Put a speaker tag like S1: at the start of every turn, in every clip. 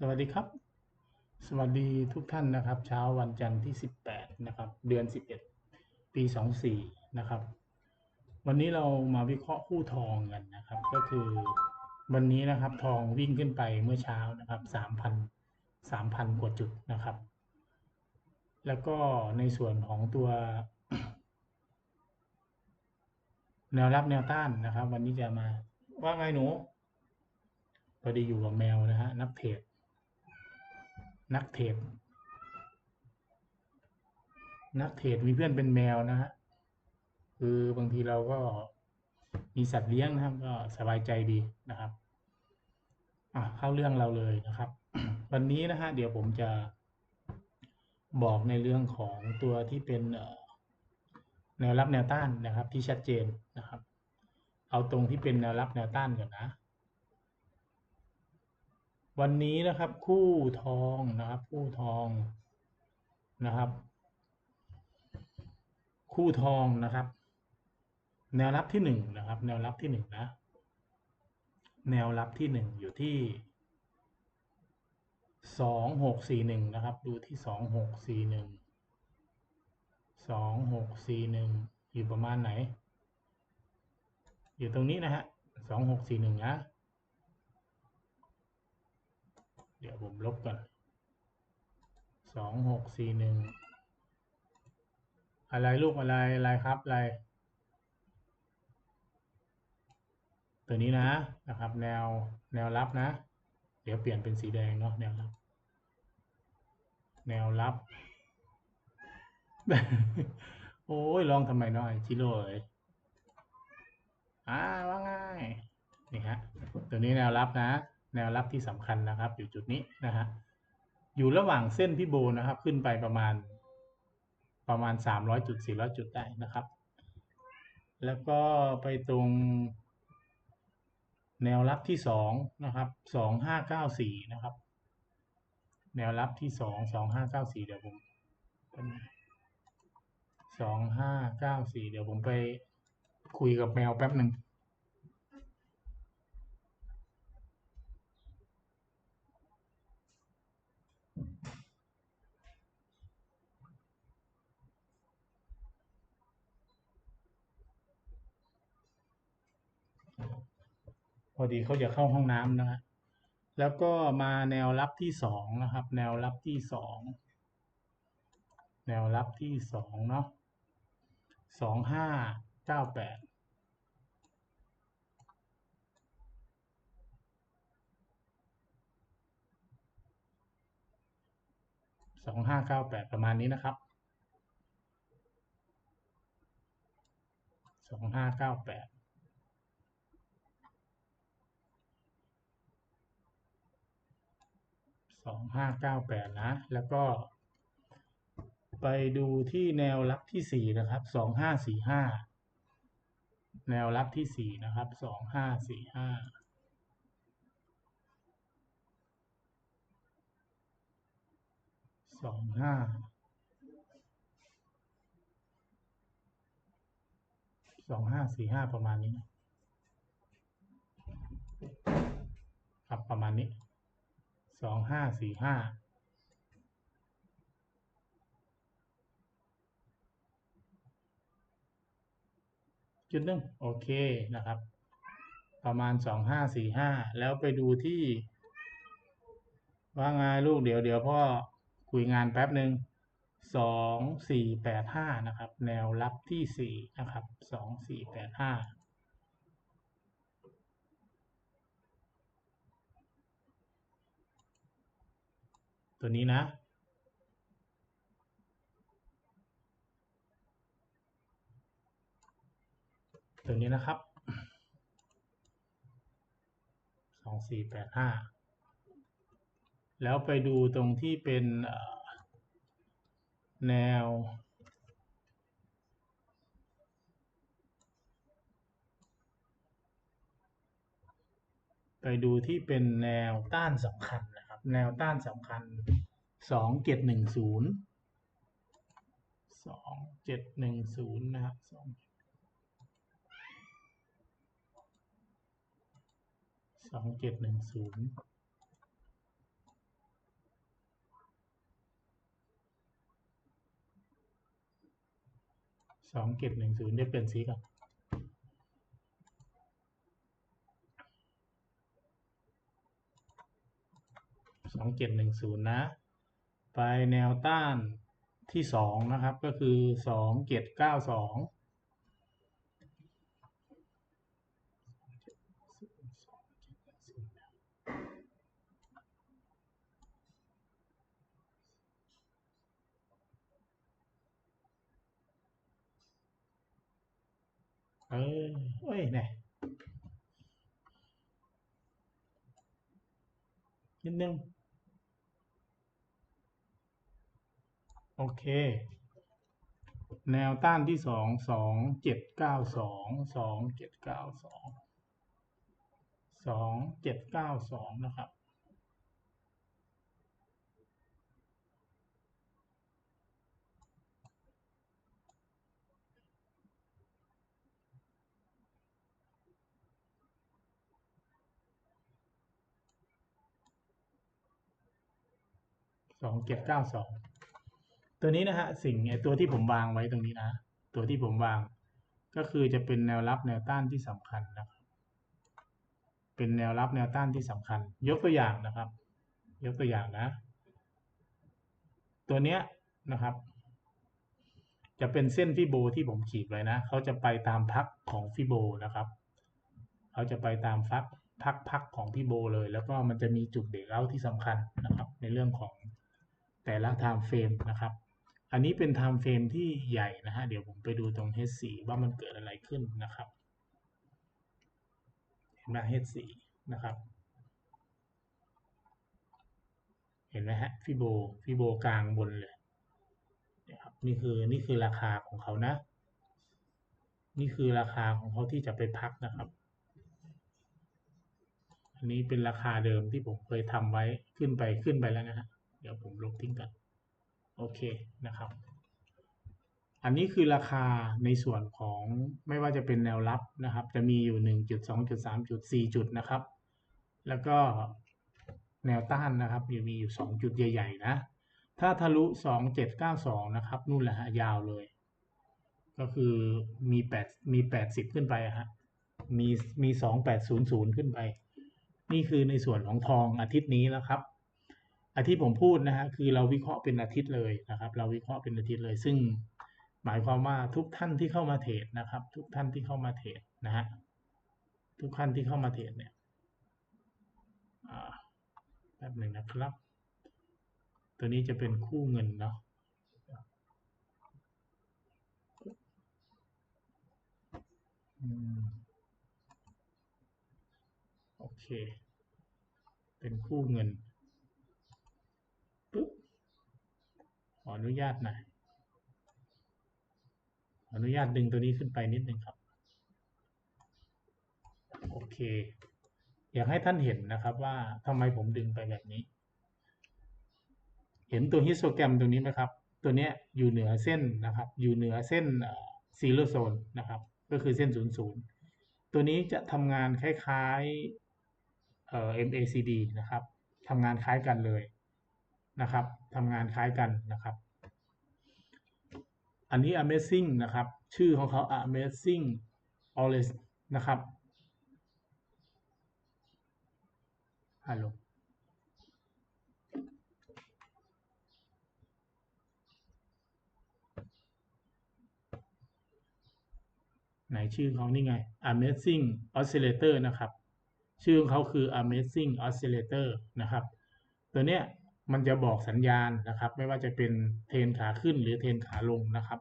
S1: สวัสดีครับ สวัสดีทุกท่านนะครับ เช้าวันจันทร์ที่ 18 นะครับ เดือน 11 ปี 24 นะครับ วันนี้เรามาวิเคราะห์คู่ทองกันนะครับ ก็คือวันนี้นะครับทองวิ่งขึ้นไปเมื่อเช้านะครับ 3,000 3,000 กว่าจุดนะครับ แล้วก็ในส่วนของตัวแนวรับแนวต้านนะครับ วันนี้จะมาว่าไงหนูพอดีอยู่กับแมวนะฮะนักเทรด นักเทรดนักเทรดมีเพื่อนเป็นแมวนะฮะคือบางทีเราก็มีสัตว์เลี้ยงนะครับ ก็สบายใจดีนะครับอะเข้าเรื่องเราเลยนะครับ วันนี้นะฮะเดี๋ยวผมจะบอกในเรื่องของตัวที่เป็นแนวรับแนวต้านนะครับ ที่ชัดเจนนะครับ เอาตรงที่เป็นแนวรับแนวต้านก่อนนะ วันนี้นะครับคู่ทองนะครับ คู่ทองนะครับ คู่ทองนะครับ แนวรับที่หนึ่งนะครับ แนวรับที่หนึ่งนะ แนวรับที่หนึ่งอยู่ที่สองหกสี่หนึ่งนะครับ ดูที่สองหกสี่หนึ่งสองหกสี่หนึ่งอยู่ประมาณไหน อยู่ตรงนี้นะฮะสองหกสี่หนึ่งนะ เดี๋ยวผมลบก่อนสองหกสี่หนึ่งอะไรลูกอะไรอะไรครับอะไร ตัวนี้นะนะครับ แนวแนวรับนะ เดี๋ยวเปลี่ยนเป็นสีแดงเนาะแนวรับ แนวรับ โอ้ยลองทำไมน้อยชิโร่เอ้ยอ่าว่าง่ายนี่ฮะตัวนี้แนวรับนะ แนวรับที่สำคัญนะครับ อยู่จุดนี้นะฮะอยู่ระหว่างเส้นพี่โบนะครับ ขึ้นไปประมาณประมาณสามร้อยจุดสี่ร้อยจุดได้นะครับ แล้วก็ไปตรง แนวรับที่สองนะครับสองห้าเก้าสี่นะครับ แนวรับที่สองสองห้าเก้าสี่เดี๋ยวผมสองห้าเก้าสี่เดี๋ยวผมไปคุยกับแมวแป๊บหนึ่ง พอดีเขาจะเข้าห้องน้ำนะฮะแล้วก็มาแนวรับที่สองนะครับ แนวรับที่สองแนวรับที่สองเนาะสองห้าเก้าแปดสองห้าเก้าแปดประมาณนี้นะครับสองห้าเก้าแปด สองห้าเก้าแปดนะ แล้วก็ ไปดูที่แนวรับที่สี่นะครับสองห้าสี่ห้าแนวรับที่สี่นะครับสองห้าสี่ห้าสองห้าสองห้าสี่ห้าประมาณนี้ ครับ ประมาณนี้ สองห้าสี่ห้าจุดหนึ่งโอเคนะครับ ประมาณสองห้าสี่ห้าแล้วไปดูที่ ว่าไงลูกเดี๋ยวเดี๋ยวพ่อคุยงานแป๊บหนึ่งสองสี่แปดห้านะครับ แนวรับที่สี่นะครับสองสี่แปดห้า ตัวนี้นะตัวนี้นะครับสองสี่แปดห้าแล้วไปดูตรงที่เป็นแนว ไปดูที่เป็นแนวต้านสำคัญนะ แนวต้านสำคัญสองเจ็ดหนึ่งศูนย์สองเจ็ดหนึ่งศูนย์นะครับสองสเจ็ดหนึ่งศูนย์สองเจ็ดหนึ่งศูนย์ได้เปลี่ยนสีก่อน สองเจ็ดหนึ่งศูนย์นะ ไปแนวต้านที่สองนะครับ ก็คือสองเจ็ดเก้าสองเออเอ้ยเนี่ยนิดนึง โอเค แนวต้านที่สองสองเจ็ดเก้าสองสองเจ็ดเก้าสองสองเจ็ดเก้าสองนะครับ สองเจ็ดเก้าสอง ตัวนี้นะฮะสิ่งไอตัวที่ผมวางไว้ตรงนี้นะ ตัวที่ผมวาง ก็คือจะเป็นแนวรับแนวต้านที่สำคัญนะครับ เป็นแนวรับแนวต้านที่สำคัญ ยกตัวอย่างนะครับ ยกตัวอย่างนะ ตัวเนี้ยนะครับ จะเป็นเส้นฟิโบที่ผมขีดไว้นะเขาจะไปตามพักของฟิโบนะครับเขาจะไปตามพักพักพักของฟิโบเลย แล้วก็มันจะมีจุดเบรกเอาที่สำคัญนะครับ ในเรื่องของแต่ละ time frame นะครับ อันนี้เป็น time frame ที่ใหญ่นะฮะ เดี๋ยวผมไปดูตรง H4 ว่ามันเกิดอะไรขึ้นนะครับ เห็นไหม H4 นะครับ เห็นไหมฮะฟิโบฟิโบกลางบนเลยนะครับนี่คือนี่คือราคาของเขานะ นี่คือราคาของเขาที่จะไปพักนะครับ อันนี้เป็นราคาเดิมที่ผมเคยทำไว้ขึ้นไปขึ้นไปแล้วนะฮะ เดี๋ยวผมลบทิ้งกัน โอเคนะครับ อันนี้คือราคาในส่วนของไม่ว่าจะเป็นแนวรับนะครับ จะมีอยู่หนึ่งจุดสองจุดสามจุดสี่จุดนะครับ แล้วก็แนวต้านนะครับอยู่มีอยู่สองจุดใหญ่ ๆ นะ ถ้าทะลุสองเจ็ดเก้าสองนะครับนู่นแหละฮะยาวเลย ก็คือมีแปดมีแปดสิบขึ้นไปฮะมีมีสองแปดศูนย์ศูนย์ขึ้นไป นี่คือในส่วนของทองอาทิตย์นี้แล้วครับ อาทิตย์ผมพูดนะฮะคือเราวิเคราะห์เป็นอาทิตย์เลยนะครับ เราวิเคราะห์เป็นอาทิตย์เลย ซึ่งหมายความว่าทุกท่านที่เข้ามาเทรดนะครับ ทุกท่านที่เข้ามาเทรดนะฮะทุกท่านที่เข้ามาเทรดเนี่ยแป๊บหนึ่งนะครับ ตัวนี้จะเป็นคู่เงินเนาะโอเค เป็นคู่เงินปุ๊บข ออนุญาตหน่อยอนุญาตดึงตัวนี้ขึ้นไปนิดนึงครับ โอเค อยากให้ท่านเห็นนะครับว่าทำไมผมดึงไปแบบนี้ เห็นตัวฮิสโตแกรมตรงนี้ไหมครับ ตัวนี้อยู่เหนือเส้นนะครับ อยู่เหนือเส้นซีโรโซนนะครับ ก็คือเส้น00ตัวนี้จะทำงานคล้ายๆเอ่อ MACD นะครับทำงานคล้ายกันเลย นะครับทำงานคล้ายกันนะครับ อันนี้ Amazing นะครับ ชื่อของเขา Amazing Always นะครับฮัลโหลไหนชื่อเขานี่ไง Amazing Oscillator นะครับ ชื่อของเขาคือ Amazing Oscillator นะครับ ตัวเนี้ย มันจะบอกสัญญาณนะครับ ไม่ว่าจะเป็นเทรนขาขึ้นหรือเทรนขาลงนะครับ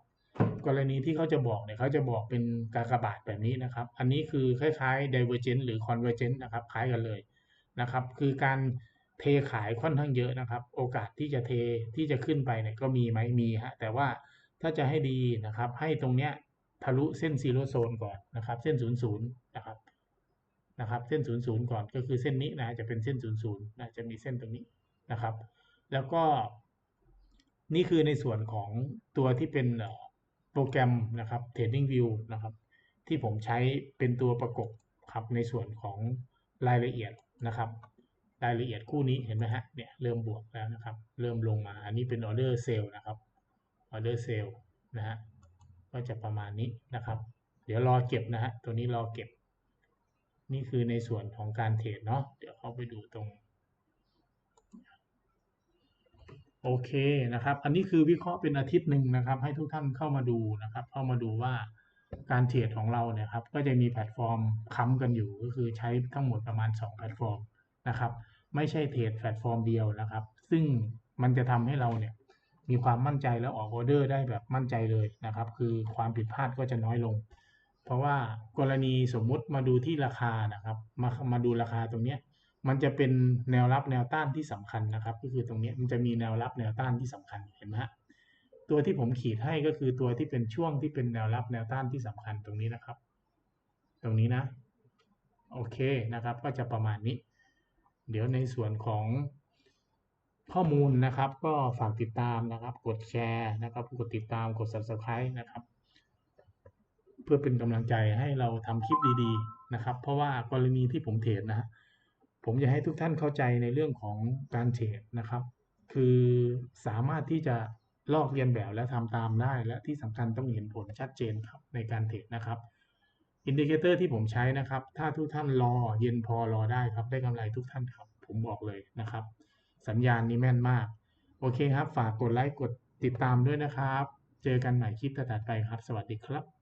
S1: กรณีที่เขาจะบอกเนี่ยเขาจะบอกเป็นกากบาทแบบนี้นะครับ อันนี้คือคล้ายๆ Divergent หรือ Convergent นะครับ คล้ายกันเลยนะครับ คือการเทขายค่อนข้างเยอะนะครับ โอกาสที่จะเทที่จะขึ้นไปเนี่ยก็มีไหมมีฮะแต่ว่าถ้าจะให้ดีนะครับ ให้ตรงเนี้ยทะลุเส้นซีโร่โซนก่อนนะครับ เส้นศูนย์ศูนย์นะครับนะครับ เส้นศูนย์ศูนย์ก่อนก็คือเส้นนี้นะจะเป็นเส้นศูนย์ศูนย์นะจะมีเส้นตรงนี้นะครับ แล้วก็นี่คือในส่วนของตัวที่เป็นโปรแกรมนะครับ Trading View นะครับ ที่ผมใช้เป็นตัวประกบครับในส่วนของรายละเอียดนะครับ รายละเอียดคู่นี้เห็นไหมฮะเนี่ยเริ่มบวกแล้วนะครับ เริ่มลงมา อันนี้เป็นออเดอร์เซลนะครับออเดอร์เซลนะฮะก็จะประมาณนี้นะครับ เดี๋ยวรอเก็บนะฮะตัวนี้รอเก็บ นี่คือในส่วนของการเทรดเนาะเดี๋ยวเข้าไปดูตรง โอเคนะครับ อันนี้คือวิเคราะห์เป็นอาทิตย์หนึ่งนะครับ ให้ทุกท่านเข้ามาดูนะครับ เข้ามาดูว่าการเทรดของเราเนี่ยครับ ก็จะมีแพลตฟอร์มค้ำกันอยู่ ก็คือใช้ทั้งหมดประมาณ 2 แพลตฟอร์มนะครับ ไม่ใช่เทรดแพลตฟอร์มเดียวนะครับ ซึ่งมันจะทำให้เราเนี่ยมีความมั่นใจแล้วออกออเดอร์ได้แบบมั่นใจเลยนะครับ คือความผิดพลาดก็จะน้อยลง เพราะว่ากรณีสมมุติมาดูที่ราคานะครับ มามาดูราคาตรงเนี้ย มันจะเป็นแนวรับแนวต้านที่สำคัญนะครับ ก็คือตรงนี้มันจะมีแนวรับแนวต้านที่สำคัญเห็นไหมฮะตัวที่ผมขีดให้ก็คือตัวที่เป็นช่วงที่เป็นแนวรับแนวต้านที่สำคัญตรงนี้นะครับ ตรงนี้นะ โอเคนะครับ ก็จะประมาณนี้ เดี๋ยวในส่วนของข้อมูลนะครับ ก็ฝากติดตามนะครับ กดแชร์นะครับ กดติดตามกด subscribe นะครับ เพื่อเป็นกำลังใจให้เราทำคลิปดีๆ นะครับ เพราะว่ากรณีที่ผมเทรดนะฮะ ผมจะให้ทุกท่านเข้าใจในเรื่องของการเทรดนะครับ คือสามารถที่จะลอกเรียนแบบและทำตามได้ และที่สำคัญต้องเห็นผลชัดเจนครับในการเทรดนะครับอินดิเคเตอร์ที่ผมใช้นะครับ ถ้าทุกท่านรอเย็นพอรอได้ครับ ได้กำไรทุกท่านครับ ผมบอกเลยนะครับ สัญญาณนี้แม่นมาก โอเคครับ ฝากกดไลค์กดติดตามด้วยนะครับ เจอกันใหม่คลิปถัดๆไปครับ สวัสดีครับ